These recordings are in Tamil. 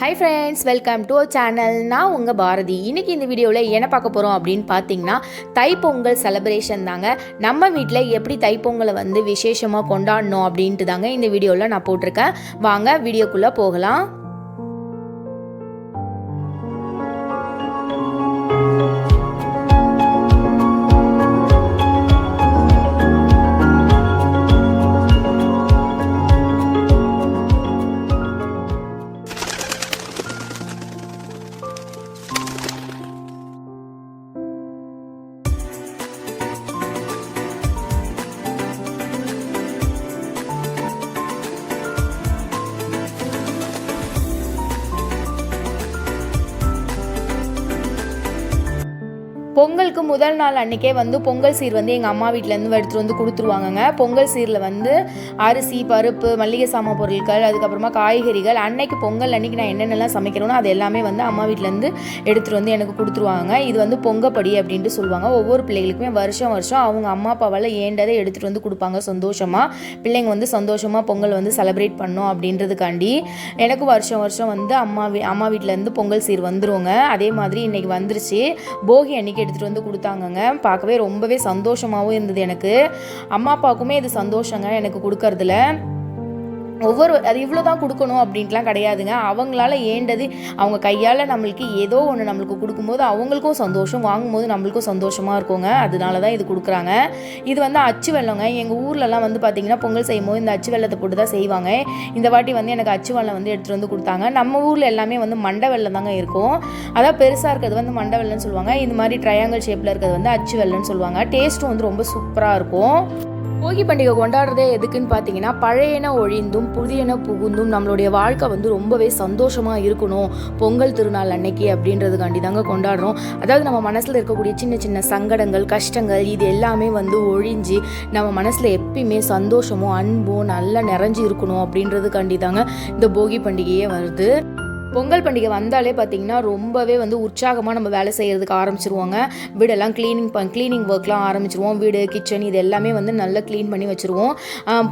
Hi friends welcome to channel நான் உங்கள் பாரதி. இன்றைக்கி இந்த வீடியோவில் என்ன பார்க்க போகிறோம் அப்படின்னு பார்த்தீங்கன்னா தைப்பொங்கல் செலப்ரேஷன் தாங்க. நம்ம வீட்டில் எப்படி தைப்பொங்கலை வந்து விசேஷமாக கொண்டாடணும் அப்படின்ட்டு தாங்க இந்த வீடியோவில் நான் போட்டிருக்கேன். வாங்க வீடியோக்குள்ளே போகலாம். முதல் நாள் அன்றைக்கே வந்து பொங்கல் சீர் வந்து எங்கள் அம்மா வீட்டிலேருந்து எடுத்துகிட்டு வந்து கொடுத்துருவாங்கங்க. பொங்கல் சீரில் வந்து அரிசி பருப்பு மல்லிகை சாமான் பொருட்கள் அதுக்கப்புறமா காய்கறிகள் அன்னைக்கு பொங்கல் அன்னைக்கு நான் என்னென்னலாம் சமைக்கிறேனோ அது எல்லாமே வந்து அம்மா வீட்டிலேருந்து எடுத்துகிட்டு வந்து எனக்கு கொடுத்துருவாங்க. இது வந்து பொங்கப்படி அப்படின்ட்டு சொல்லுவாங்க. ஒவ்வொரு பிள்ளைகளுக்குமே வருஷம் வருஷம் அவங்க அம்மா அப்பாவால் ஏண்டதை எடுத்துகிட்டு வந்து கொடுப்பாங்க சந்தோஷமாக பிள்ளைங்க வந்து சந்தோஷமாக பொங்கல் வந்து செலிப்ரேட் பண்ணோம் அப்படின்றதுக்காண்டி எனக்கு வருஷம் வருஷம் வந்து அம்மா வீ அம்மா வீட்டிலேருந்து பொங்கல் சீர் வந்துருவோங்க அதே மாதிரி இன்றைக்கி வந்துருச்சு. போகி அன்னைக்கு எடுத்துகிட்டு வந்து கொடு கொடுத்தாங்கங்க. பார்க்கவே ரொம்பவே சந்தோஷமாகவும் இருந்தது எனக்கு. அம்மா அப்பாவுக்குமே இது சந்தோஷங்க. எனக்கு கொடுக்கறதுல. ஒவ்வொரு அது இவ்வளோ தான் கொடுக்கணும் அப்படின்ட்டுலாம் கிடையாதுங்க. அவங்களால ஏண்டது அவங்க கையால் நம்மளுக்கு ஏதோ ஒன்று நம்மளுக்கு கொடுக்கும்போது அவங்களுக்கும் சந்தோஷம் வாங்கும்போது நம்மளுக்கும் சந்தோஷமாக இருக்குங்க. அதனால தான் இது கொடுக்குறாங்க. இது வந்து அச்சு வெள்ளங்க. எங்கள் ஊர்லலாம் வந்து பார்த்திங்கன்னா பொங்கல் செய்யும்போது இந்த அச்சு வெள்ளத்தை போட்டு தான் செய்வாங்க. இந்த வாட்டி வந்து எனக்கு அச்சு வெள்ளம் வந்து எடுத்துகிட்டு வந்து கொடுத்தாங்க. நம்ம ஊரில் எல்லாமே வந்து மண்டை வெள்ளம் தாங்க இருக்கும். அதான் பெருசாக இருக்கிறது வந்து மண்டை வெள்ளம்னு சொல்லுவாங்க. இந்த மாதிரி ட்ரையாங்கிள் ஷேப்பில் இருக்கிறது வந்து அச்சு வெள்ளம்னு சொல்லுவாங்க. டேஸ்ட்டும் வந்து ரொம்ப சூப்பராக இருக்கும். போகி பண்டிகை கொண்டாடுறதே எதுக்குன்னு பார்த்தீங்கன்னா பழையன ஒழிந்தும் புதியன புகுந்தும் நம்மளுடைய வாழ்க்கை வந்து ரொம்பவே சந்தோஷமாக இருக்கணும். பொங்கல் திருநாள் அன்னைக்கு அப்படின்றதுக்காண்டி தாங்க கொண்டாடுறோம். அதாவது நம்ம மனசில் இருக்கக்கூடிய சின்ன சின்ன சங்கடங்கள் கஷ்டங்கள் இது எல்லாமே வந்து ஒழிஞ்சு நம்ம மனசில் எப்பயுமே சந்தோஷமும் அன்பும் நல்லா நிறைஞ்சு இருக்கணும் அப்படின்றதுக்காண்டி தாங்க இந்த போகி பண்டிகையே வருது. பொங்கல் பண்டிகை வந்தாலே பார்த்திங்கன்னா ரொம்பவே வந்து உற்சாகமாக நம்ம வேலை செய்கிறதுக்கு ஆரம்பிச்சிருவோங்க. வீடெல்லாம் க்ளீனிங் பண் க்ளீனிங் ஒர்க்லாம் ஆரம்பிச்சிருவோம். வீடு கிச்சன் இது எல்லாமே வந்து நல்லா க்ளீன் பண்ணி வச்சுருவோம்.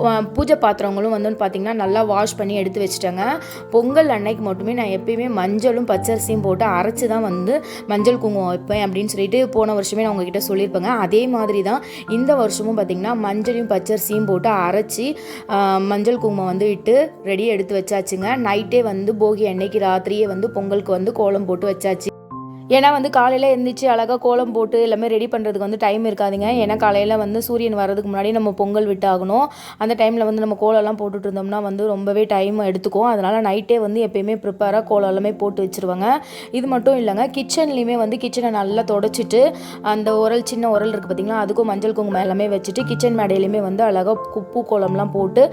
ப- பூஜை பாத்திரங்களும் வந்து பார்த்திங்கன்னா நல்லா வாஷ் பண்ணி எடுத்து வச்சுட்டாங்க. பொங்கல் அன்னைக்கு மட்டுமே நான் எப்பயுமே மஞ்சளும் பச்சரிசியும் போட்டு அரைச்சி தான் வந்து மஞ்சள் குங்குமம் வைப்பேன் அப்படின்னு சொல்லிட்டு போன வருஷமே நான் உங்ககிட்ட சொல்லியிருப்பேங்க. அதே மாதிரி தான் இந்த வருஷமும் பார்த்திங்கன்னா மஞ்சளையும் பச்சரிசியும் போட்டு அரைச்சி மஞ்சள் குங்குமம் வந்து இட்டு ரெடியாக எடுத்து வச்சாச்சுங்க. நைட்டே வந்து போகி அன்னைக்கு ராத்திரியே வந்து பொங்கலுக்கு வந்து கோலம் போட்டு வச்சாச்சு. ஏன்னா வந்து காலையில் எழுந்திரிச்சு அழகாக கோலம் போட்டு எல்லாமே ரெடி பண்ணுறதுக்கு வந்து டைம் இருக்காதுங்க. ஏன்னா காலையில் வந்து சூரியன் வரதுக்கு முன்னாடி நம்ம பொங்கல் விட்டாகணும். அந்த டைமில் வந்து நம்ம கோலம்லாம் போட்டுட்டு இருந்தோம்னா வந்து ரொம்பவே டைம் எடுத்துக்கும். அதனால் நைட்டே வந்து எப்பயுமே ப்ரிப்பேராக கோலம் எல்லாமே போட்டு வச்சுருவாங்க. இது மட்டும் இல்லைங்க கிச்சன்லேயுமே வந்து கிச்சனை நல்லா தொடச்சிட்டு அந்த உரல் சின்ன உரல் இருக்குது பார்த்திங்களா அதுக்கும் மஞ்சள் குங்குமம் எல்லாமே வச்சுட்டு கிச்சன் மேடையிலையுமே வந்து அழகாக குப்பு கோலம்லாம் போட்டு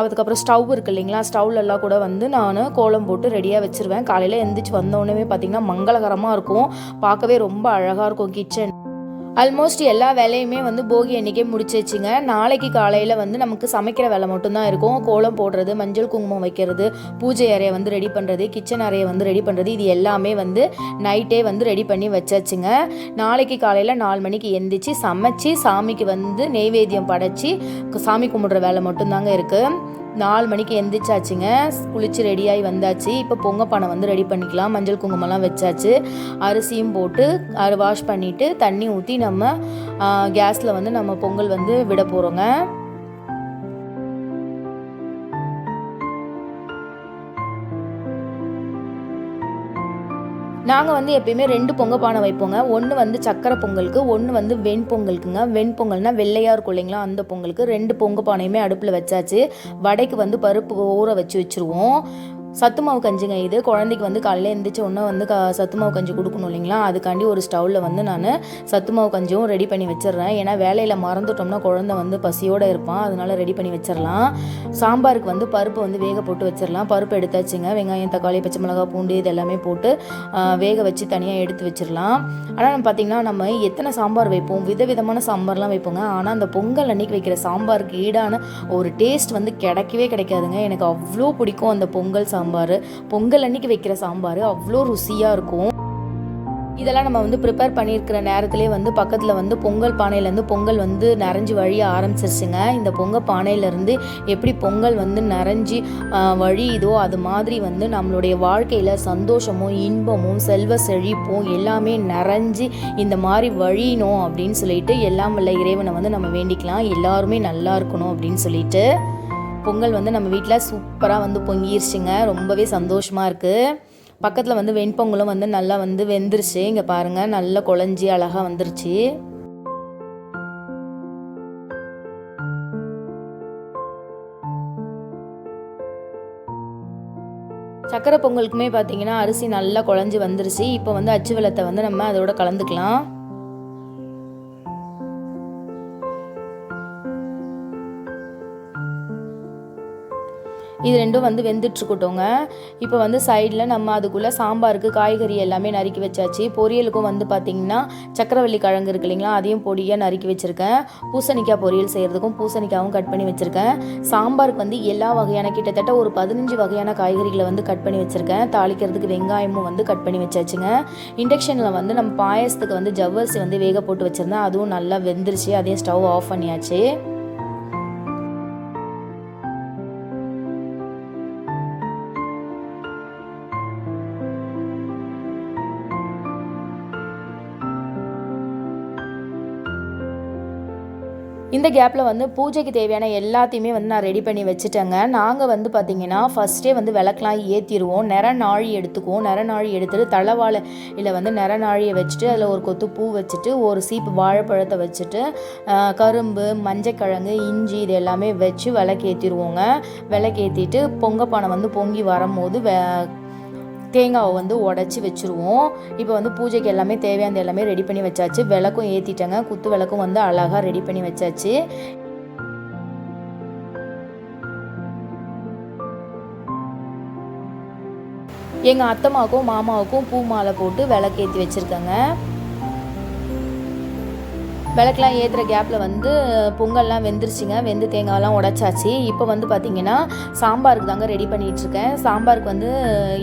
அதுக்கப்புறம் ஸ்டவ் இருக்கு இல்லைங்களா ஸ்டவ்லெல்லாம் கூட வந்து நான் கோலம் போட்டு ரெடியாக வச்சுருவேன். காலையில் எழுந்திரிச்சு வந்தோடனே பார்த்திங்கன்னா மங்களகரமாக இருக்கும். பார்க்கவே ரொம்ப அழகாக இருக்கும் கிச்சன் ஆல்மோஸ்ட் எல்லா வேலையுமே வந்து போகி அன்றைக்கே முடிச்சிச்சுங்க நாளைக்கு காலையில் வந்து நமக்கு சமைக்கிற வேலை மட்டும்தான் இருக்கும். கோலம் போடுறது மஞ்சள் குங்குமம் வைக்கிறது பூஜை அறையை வந்து ரெடி பண்ணுறது கிச்சன் அறையை வந்து ரெடி பண்ணுறது இது எல்லாமே வந்து நைட்டே வந்து ரெடி பண்ணி வச்சாச்சுங்க. நாளைக்கு காலையில் நாலு மணிக்கு எந்திரிச்சு சமைச்சு சாமிக்கு வந்து நெய்வேத்தியம் படைச்சி சாமி கும்பிட்ற வேலை மட்டும்தாங்க இருக்குது நாலு மணிக்கு எந்திரிச்சாச்சுங்க. குளிச்சு ரெடியாகி வந்தாச்சு. இப்போ பொங்க பானை வந்து ரெடி பண்ணிக்கலாம். மஞ்சள் குங்குமம்லாம் வச்சாச்சு. அரிசியும் போட்டு அது வாஷ் பண்ணிவிட்டு தண்ணி ஊற்றி நம்ம கேஸில் வந்து நம்ம பொங்கல் வந்து விட போகிறோங்க நாங்கள் வந்து எப்பயுமே ரெண்டு பொங்க பானை வைப்போங்க. ஒன்று வந்து சக்கரை பொங்கலுக்கு ஒன்று வந்து வெண்பொங்கலுக்குங்க வெண்பொங்கல்னால் வெள்ளையாக இருக்கும் இல்லைங்களா? அந்த பொங்கலுக்கு ரெண்டு பொங்க பானையுமே அடுப்பில் வச்சாச்சு. வடைக்கு வந்து பருப்பு ஊற வச்சு வச்சுருவோம். சத்து மாவு கஞ்சிங்க இது. குழந்தைக்கு வந்து காலையில் எழுந்திரிச்ச உடனே வந்து க சத்து மாவு கஞ்சி கொடுக்கணும் இல்லைங்களா? அதுக்காண்டி ஒரு ஸ்டவ்வில் வந்து நான் சத்து மாவு கஞ்சியும் ரெடி பண்ணி வச்சிடுறேன். ஏன்னா வேலையில் மறந்துட்டோம்னா குழந்தை வந்து பசியோடு இருப்பான். அதனால ரெடி பண்ணி வச்சிடலாம். சாம்பாருக்கு வந்து பருப்பு வந்து வேக போட்டு வச்சிடலாம். பருப்பு எடுத்தாச்சுங்க. வெங்காயம் தக்காளி பச்சை மிளகாய் பூண்டு இது எல்லாமே போட்டு வேக வச்சு தனியாக எடுத்து வச்சிடலாம். ஆனால் நம்ம பார்த்திங்கன்னா நம்ம எத்தனை சாம்பார் வைப்போம்? விதவிதமான சாம்பார்லாம் வைப்போங்க. ஆனால் அந்த பொங்கல் அன்னைக்கு வைக்கிற சாம்பாருக்கு ஈடான ஒரு டேஸ்ட் வந்து கிடைக்கவே கிடைக்காதுங்க. எனக்கு அவ்வளோ பிடிக்கும் அந்த பொங்கல் சாம்பார். சாம்பார். பொங்கல் அன்னைக்கு வைக்கிற சாம்பார். அவ்வளோ ருசியாக இருக்கும். இதெல்லாம் நம்ம வந்து ப்ரிப்பேர் பண்ணியிருக்கிற நேரத்திலே வந்து பக்கத்தில் வந்து பொங்கல் பானையிலேருந்து பொங்கல் வந்து நிறைஞ்சு வழிய ஆரம்பிச்சிருச்சுங்க. இந்த பொங்கல் பானையிலேருந்து எப்படி பொங்கல் வந்து நிறைஞ்சி வழியுதோ அது மாதிரி வந்து நம்மளுடைய வாழ்க்கையில் சந்தோஷமும் இன்பமும் செல்வ செழிப்பும் எல்லாமே நிறைஞ்சு இந்த மாதிரி வழியணும் அப்படின்னு சொல்லிட்டு எல்லாம் வல்ல இறைவனை வந்து நம்ம வேண்டிக்கலாம். எல்லாருமே நல்லா இருக்கணும் அப்படின்னு சொல்லிட்டு. பொங்கல் வந்து நம்ம வீட்டில் சூப்பராக வந்து பொங்கிருச்சுங்க. ரொம்பவே சந்தோஷமாக இருக்குது பக்கத்தில் வந்து வெண்பொங்கலும் வந்து நல்லா வந்து வெந்துருச்சு. இங்கே பாருங்கள் நல்லா குழஞ்சி அழகாக வந்துருச்சு. சக்கரை பொங்கலுக்குமே பார்த்தீங்கன்னா அரிசி நல்லா குழஞ்சி வந்துருச்சு. இப்போ வந்து அச்சு வெள்ளத்தை வந்து நம்ம அதோட கலந்துக்கலாம். இது ரெண்டும் வந்து வெந்துட்டுருக்கட்டோங்க இப்போ வந்து சைடில் நம்ம அதுக்குள்ளே சாம்பாருக்கு காய்கறி எல்லாமே நறுக்கி வச்சாச்சு. பொரியலுக்கும் வந்து பார்த்திங்கன்னா சக்கரவள்ளி கிழங்கு இருக்கு இல்லைங்களா அதையும் பொடியாக நறுக்கி வச்சுருக்கேன். பூசணிக்காய் பொரியல் செய்கிறதுக்கும் பூசணிக்காவும் கட் பண்ணி வச்சுருக்கேன். சாம்பாருக்கு வந்து எல்லா வகையான கிட்டத்தட்ட ஒரு பதினஞ்சு வகையான காய்கறிகளை வந்து கட் பண்ணி வச்சுருக்கேன். தாளிக்கிறதுக்கு வெங்காயமும் வந்து கட் பண்ணி வச்சாச்சுங்க. இண்டக்ஷனில் வந்து நம்ம பாயசத்துக்கு வந்து ஜவ்வரிசி வந்து வேக போட்டு வச்சுருந்தேன். அதுவும் நல்லா வெந்துருச்சு. அதையும் ஸ்டவ் ஆஃப் பண்ணியாச்சு. இந்த கேப்பில் வந்து பூஜைக்கு தேவையான எல்லாத்தையுமே வந்து நான் ரெடி பண்ணி வச்சுட்டேங்க. நாங்கள் வந்து பார்த்திங்கன்னா ஃபஸ்ட்டே வந்து விளக்கெலாம் ஏற்றிடுவோம் நிற நாழி எடுத்துக்குவோம். நிற நாழி எடுத்துட்டு தலைவாழையில் வந்து நிற நாழியை வச்சுட்டு அதில் ஒரு கொத்து பூ வச்சுட்டு ஒரு சீப்பு வாழைப்பழத்தை வச்சுட்டு கரும்பு மஞ்சக்கிழங்கு இஞ்சி இது எல்லாமே வச்சு விளக்கேற்றிடுவோங்க விளக்கேற்றிட்டு பொங்கப்பானை வந்து பொங்கி வரும்போது வே தேங்காவை வந்து உடச்சி வச்சுருவோம். இப்போ வந்து பூஜைக்கு எல்லாமே தேவையானது எல்லாமே ரெடி பண்ணி வச்சாச்சு. விளக்கும் ஏற்றிட்டேங்க குத்து விளக்கும் வந்து அழகாக ரெடி பண்ணி வச்சாச்சு. எங்கள் அத்தம்மாவுக்கும் மாமாவுக்கும் பூ மாலை போட்டு விளக்கேற்றி வச்சுருக்கேங்க. விளக்கெலாம் ஏற்றுற கேப்பில் வந்து பொங்கல்லாம் வெந்துருச்சுங்க. வெந்து தேங்காயெல்லாம் உடச்சாச்சு. இப்போ வந்து பார்த்திங்கன்னா சாம்பாருக்கு தாங்க ரெடி பண்ணிகிட்ருக்கேன் சாம்பாருக்கு வந்து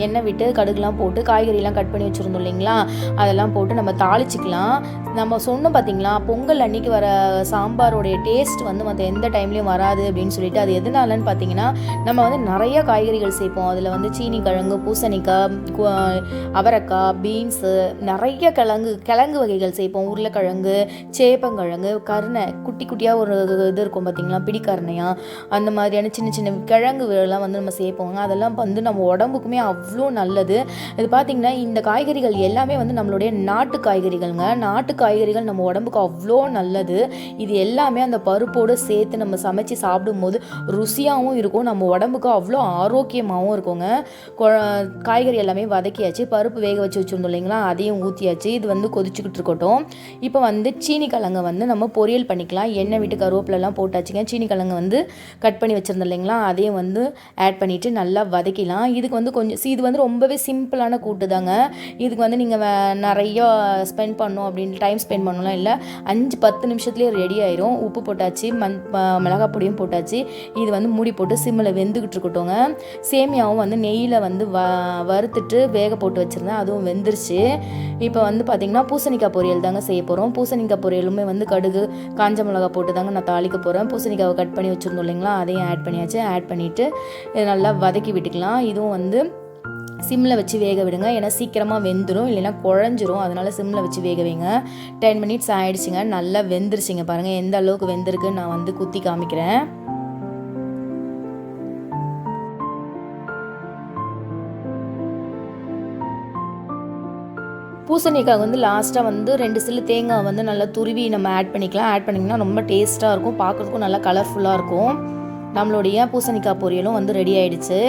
எண்ணெய் விட்டு கடுகுலாம் போட்டு காய்கறிலாம் கட் பண்ணி வச்சுருந்தோம் இல்லைங்களா? அதெல்லாம் போட்டு நம்ம தாளிச்சிக்கலாம். நம்ம சொன்னோம் பார்த்தீங்களா பொங்கல் அன்னைக்கு வர சாம்பாரோடைய டேஸ்ட் வந்து மற்ற எந்த டைம்லேயும் வராது அப்படின்னு சொல்லிட்டு அது எதனாலன்னு பார்த்தீங்கன்னா நம்ம வந்து நிறைய காய்கறிகள் சேர்ப்போம். அதில் வந்து சீனி கிழங்கு பூசணிக்காய் அவரைக்காய் பீன்ஸு நிறைய கிழங்கு கிழங்கு வகைகள் சேர்ப்போம். உருளைக்கிழங்கு வேப்பங்கிழங்கு கருணை குட்டி குட்டியாக ஒரு இது இருக்கும் பார்த்தீங்களா பிடிக்கருணையா? அந்த மாதிரியான சின்ன சின்ன கிழங்கு எல்லாம் வந்து நம்ம சேர்ப்போங்க. அதெல்லாம் வந்து நம்ம உடம்புக்குமே அவ்வளோ நல்லது. இது பார்த்திங்கன்னா இந்த காய்கறிகள் எல்லாமே வந்து நம்மளுடைய நாட்டு காய்கறிகள்ங்க. நாட்டு காய்கறிகள் நம்ம உடம்புக்கு அவ்வளோ நல்லது. இது எல்லாமே அந்த பருப்போடு சேர்த்து நம்ம சமைச்சு சாப்பிடும்போது ருசியாகவும் இருக்கும். நம்ம உடம்புக்கு அவ்வளோ ஆரோக்கியமாகவும் இருக்குங்க. கொ- காய்கறி எல்லாமே வதக்கியாச்சு. பருப்பு வேக வச்சு வச்சுருந்தோம் இல்லைங்களா? அதையும் ஊற்றியாச்சு இது வந்து கொதிச்சுக்கிட்டு இருக்கட்டும். இப்போ வந்து சீனி கிழங்கை வந்து நம்ம பொரியல் பண்ணிக்கலாம். எண்ணெய் விட்டு கருவேப்பிலலாம் போட்டாச்சுங்க. சீனி கிழங்கு வந்து கட் பண்ணி வச்சுருந்தோம் இல்லைங்களா? அதையும் வந்து ஆட் பண்ணிவிட்டு நல்லா வதக்கிலாம். இதுக்கு வந்து கொஞ்சம் இது வந்து ரொம்பவே சிம்பிளான கூட்டு தாங்க இதுக்கு வந்து நீங்கள் நிறைய ஸ்பெண்ட் பண்ணணும் அப்படின்னு டைம் ஸ்பெண்ட் பண்ணலாம் இல்லை. அஞ்சு பத்து நிமிஷத்துலேயே ரெடி ஆயிரும். உப்பு போட்டாச்சு மண் மிளகா மிளகாய் பொடியும் போட்டாச்சு. இது வந்து மூடி போட்டு சிம்மில் வெந்துக்கிட்டு இருக்கட்டுங்க சேமியாவும் வந்து நெய்யில் வந்து வ வறுத்துட்டு வேக போட்டு வச்சுருந்தேன். அதுவும் வெந்துருச்சு. இப்போ வந்து பார்த்திங்கன்னா பூசணிக்காய் பொரியல் தாங்க செய்ய போகிறோம் பூசணிக்காய் பொரியலும் வந்து கடுகு காஞ்ச மிளகாய் போட்டு தாங்க நான் தாளிக்க போகிறேன் பூசணிக்காவை கட் பண்ணி வச்சுருந்தோம் இல்லைங்களா? அதையும் ஆட் பண்ணியாச்சு. ஆட் பண்ணிவிட்டு நல்லா வதக்கி விட்டுக்கலாம். இதுவும் வந்து சிம்மில் வச்சு வேக விடுங்க. ஏன்னா சீக்கிரமாக வெந்துடும் இல்லைன்னா குழஞ்சிரும். அதனால சிம்மில் வச்சு வேக வைங்க. டென் மினிட்ஸ் ஆகிடுச்சிங்க நல்லா வெந்துருச்சிங்க பாருங்கள் எந்த அளவுக்கு வெந்திருக்குன்னு நான் வந்து குத்தி காமிக்கிறேன். பூசணிக்காய் வந்து லாஸ்ட்டாக வந்து ரெண்டு சில்லு தேங்காய் வந்து நல்லா துருவி நம்ம ஆட் பண்ணிக்கலாம். ஆட் பண்ணிங்கன்னா ரொம்ப டேஸ்ட்டாக இருக்கும். பார்க்குறதுக்கும் நல்லா கலர்ஃபுல்லாக இருக்கும். நம்மளுடைய பூசணிக்காய் பொரியலும் வந்து ரெடி ஆயிடுச்சு.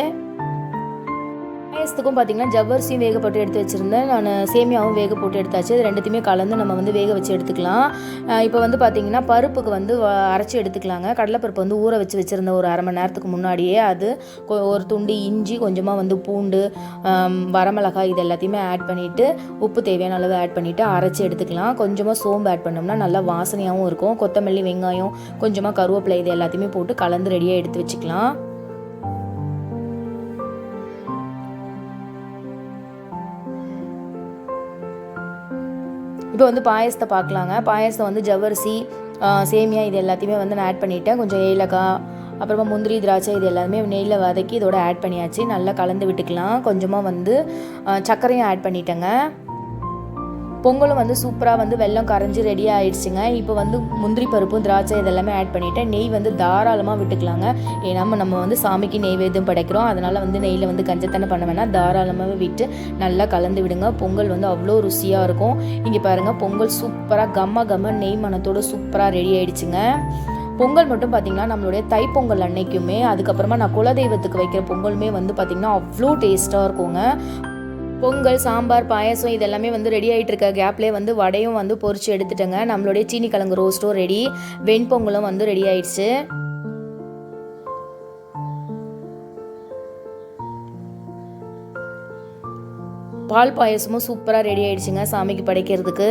பாயசத்துக்கும் பார்த்தீங்கன்னா ஜவ்வரிசியும் வேக போட்டு எடுத்து வச்சுருந்தேன். நான் சேமியாவும் வேக போட்டு எடுத்தாச்சு. இது ரெண்டுத்தையுமே கலந்து நம்ம வந்து வேக வச்சு எடுத்துக்கலாம். இப்போ வந்து பார்த்தீங்கன்னா பருப்புக்கு வந்து அரைச்சி எடுத்துக்கலாங்க. கடலைப்பருப்பு வந்து ஊற வச்சு வச்சுருந்தேன் ஒரு அரை மணி நேரத்துக்கு முன்னாடியே அது ஒரு துண்டு இஞ்சி கொஞ்சமாக வந்து பூண்டு வரமிளகாய் இது எல்லாத்தையுமே ஆட் பண்ணிவிட்டு உப்பு தேவையான அளவு ஆட் பண்ணிவிட்டு அரைச்சி எடுத்துக்கலாம். கொஞ்சமாக சோம்பு ஆட் பண்ணோம்னா நல்லா வாசனையாகவும் இருக்கும். கொத்தமல்லி வெங்காயம் கொஞ்சமாக கருவேப்பிலை இது எல்லாத்தையுமே போட்டு கலந்து ரெடியாக எடுத்து வச்சுக்கலாம். இப்போ வந்து பாயசத்தை பார்க்கலாங்க பாயசம் வந்து ஜவ்வரிசி சேமியா இது எல்லாத்தையுமே வந்து நான் ஆட் பண்ணிட்டேன். கொஞ்சம் ஏலக்காய் அப்புறமா முந்திரி திராட்சை இது எல்லாமே நெய்யில் வதக்கி இதோட ஆட் பண்ணியாச்சு. நல்லா கலந்து விட்டுக்கலாம். கொஞ்சமாக வந்து சர்க்கரையும் ஆட் பண்ணிட்டேங்க. பொங்கலும் வந்து சூப்பராக வந்து வெள்ளம் கரைஞ்சி ரெடி ஆயிடுச்சுங்க. இப்போ வந்து முந்திரி பருப்பும் திராட்சை இதெல்லாமே ஆட் பண்ணிவிட்டேன் நெய் வந்து தாராளமாக விட்டுக்கலாங்க. ஏன்னா நம்ம வந்து சாமிக்கு நெய்வேத்தியம் படைக்கிறோம். அதனால் வந்து நெய்யில் வந்து கஞ்சத்தனை பண்ண வேணாம். தாராளமாக விட்டு நல்லா கலந்து விடுங்க. பொங்கல் வந்து அவ்வளோ ருசியாக இருக்கும். இங்கே பாருங்கள் பொங்கல் சூப்பராக கம்ம கம்ம நெய் மனத்தோடு சூப்பராக ரெடி ஆயிடுச்சுங்க. பொங்கல் மட்டும் பார்த்திங்கன்னா நம்மளுடைய தைப்பொங்கல் அன்னைக்குமே அதுக்கப்புறமா நான் குலதெய்வத்துக்கு வைக்கிற பொங்கலுமே வந்து பார்த்திங்கன்னா அவ்வளோ டேஸ்ட்டாக இருக்குங்க. பொங்கல் சாம்பார் பாயாசம் இதெல்லாமே வந்து ரெடி ஆகிட்டு இருக்க கேப்லேயே வந்து வடையும் வந்து பொறிச்சு எடுத்துட்டேங்க. நம்மளுடைய சீனி கிழங்கு ரோஸ்ட்டும் ரெடி வெண்பொங்கலும் வந்து ரெடி ஆயிடுச்சு. பால் பாயசமும் சூப்பராக ரெடி ஆயிடுச்சுங்க சாமிக்கு படைக்கிறதுக்கு.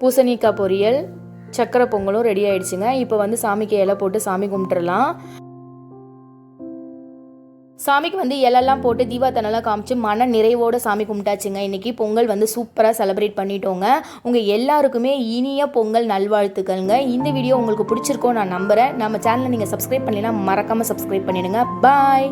பூசணிக்காய் பொரியல். சக்கரை பொங்கலும் ரெடி ஆயிடுச்சுங்க. இப்போ வந்து சாமிக்கு இலை போட்டு சாமி கும்பிட்டுறலாம். சாமிக்கு வந்து இலெல்லாம் போட்டு தீபாத்தனெல்லாம் காமிச்சு மன நிறைவோடு சாமி கும்பிட்டாச்சுங்க. இன்னைக்கு பொங்கல் வந்து சூப்பராக செலிப்ரேட் பண்ணிட்டோங்க. உங்கள் எல்லாருக்குமே இனிய பொங்கல் நல்வாழ்த்துக்கள்ங்க. இந்த வீடியோ உங்களுக்கு பிடிச்சிருக்கோ நான் நம்புகிறேன் நம்ம சேனலை நீங்கள் சப்ஸ்கிரைப் பண்ணலைன்னா மறக்காமல் சப்ஸ்கிரைப் பண்ணிடுங்க. பாய்